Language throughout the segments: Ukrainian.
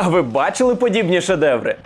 А ви бачили подібні шедеври?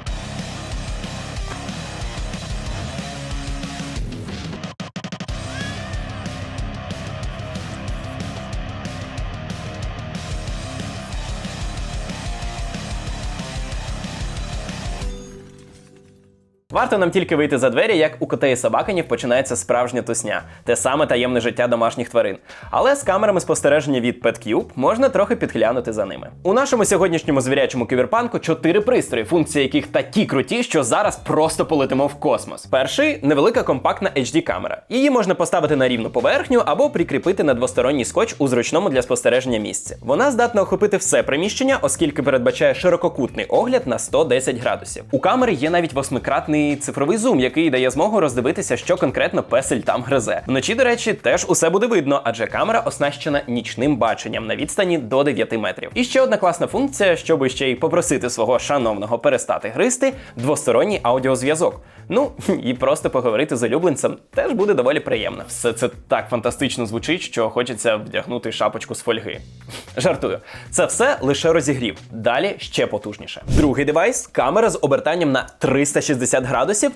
Варто нам тільки вийти за двері, як у котей собаканів починається справжня тусня, те саме таємне життя домашніх тварин. Але з камерами спостереження від PetCube можна трохи підглянути за ними. У нашому сьогоднішньому звірячому кіберпанку чотири пристрої, функції яких такі круті, що зараз просто полетимо в космос. Перший невелика компактна HD камера. Її можна поставити на рівну поверхню або прикріпити на двосторонній скотч у зручному для спостереження місці. Вона здатна охопити все приміщення, оскільки передбачає ширококутний огляд на 110 градусів. У камери є навіть восьмикратний цифровий зум, який дає змогу роздивитися, що конкретно песель там гризе. Вночі, до речі, теж усе буде видно, адже камера оснащена нічним баченням на відстані до 9 метрів. І ще одна класна функція, щоб ще й попросити свого шановного перестати гризти, двосторонній аудіозв'язок. Ну і просто поговорити з улюбленцем теж буде доволі приємно. Все це так фантастично звучить, що хочеться вдягнути шапочку з фольги. Жартую, це все лише розігрів. Далі ще потужніше. Другий девайс камера з обертанням на 360 градусів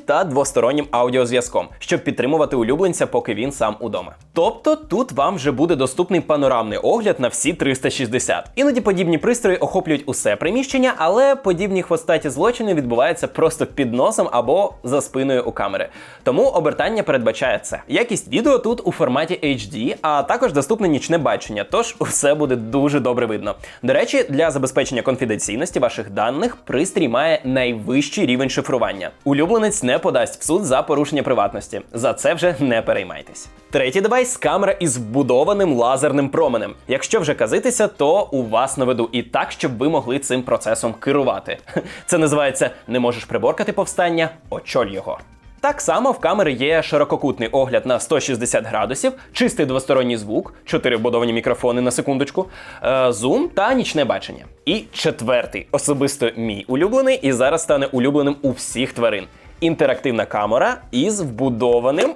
та двостороннім аудіозв'язком, щоб підтримувати улюбленця, поки він сам удома. Тобто тут вам вже буде доступний панорамний огляд на всі 360. Іноді подібні пристрої охоплюють усе приміщення, але подібні хвостаті злочини відбуваються просто під носом або за спиною у камери. Тому обертання передбачає це. Якість відео тут у форматі HD, а також доступне нічне бачення, тож усе буде дуже добре видно. До речі, для забезпечення конфіденційності ваших даних пристрій має найвищий рівень шифрування. Улюбленець не подасть в суд за порушення приватності. За це вже не переймайтесь. Третій девайс камера із вбудованим лазерним променем. Якщо вже казитися, то у вас на виду і так, щоб ви могли цим процесом керувати. Це називається не можеш приборкати повстання, очоль його. Так само в камери є ширококутний огляд на 160 градусів, чистий двосторонній звук, чотири вбудовані мікрофони на секундочку, е, зум та нічне бачення. І четвертий, особисто мій улюблений, і зараз стане улюбленим у всіх тварин. Інтерактивна камера із вбудованим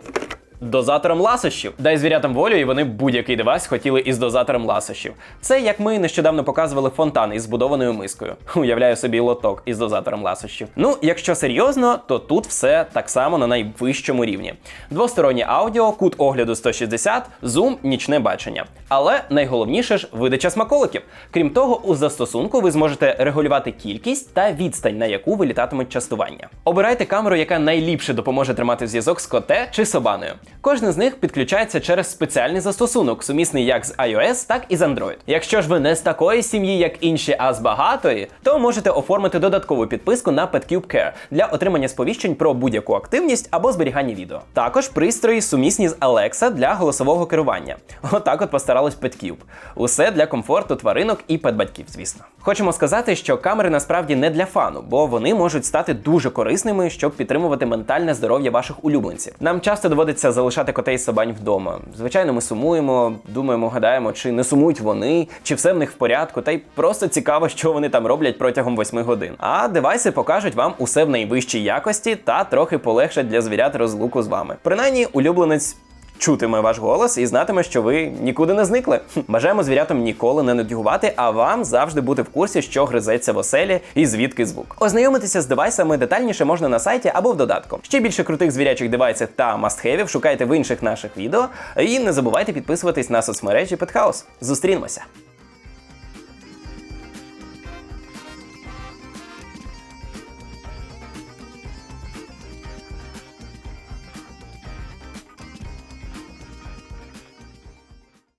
дозатором ласощів. Дай звірятам волю, і вони будь-який девайс хотіли із дозатором ласощів. Це як ми нещодавно показували фонтан із збудованою мискою. Уявляю собі лоток із дозатором ласощів. Ну, якщо серйозно, то тут все так само на найвищому рівні. Двостороннє аудіо, кут огляду 160, зум, нічне бачення. Але найголовніше ж видача смаколиків. Крім того, у застосунку ви зможете регулювати кількість та відстань, на яку вилітатимуть частування. Обирайте камеру, яка найліпше допоможе тримати зв'язок з коте чи собаною. Кожен з них підключається через спеціальний застосунок, сумісний як з iOS, так і з Android. Якщо ж ви не з такої сім'ї, як інші, а з багатої, то можете оформити додаткову підписку на PetCube Care для отримання сповіщень про будь-яку активність або зберігання відео. Також пристрої сумісні з Alexa для голосового керування. Отак от постарались PetCube. Усе для комфорту тваринок і петбатьків, звісно. Хочемо сказати, що камери насправді не для фану, бо вони можуть стати дуже корисними, щоб підтримувати ментальне здоров'я ваших улюбленців. Нам часто доводиться залишати котей і собань вдома. Звичайно, ми сумуємо, думаємо, гадаємо, чи не сумують вони, чи все в них в порядку, та й просто цікаво, що вони там роблять протягом 8 годин. А девайси покажуть вам усе в найвищій якості та трохи полегшать для звірят розлуку з вами. Принаймні, улюбленець. Чутиме ваш голос і знатиме, що ви нікуди не зникли. Бажаємо звірятам ніколи не нудьгувати, а вам завжди бути в курсі, що гризеться в оселі і звідки звук. Ознайомитися з девайсами детальніше можна на сайті або в додатку. Ще більше крутих звірячих девайсів та мастхевів шукайте в інших наших відео. І не забувайте підписуватись на соцмережі Петхаус. Зустрінемося!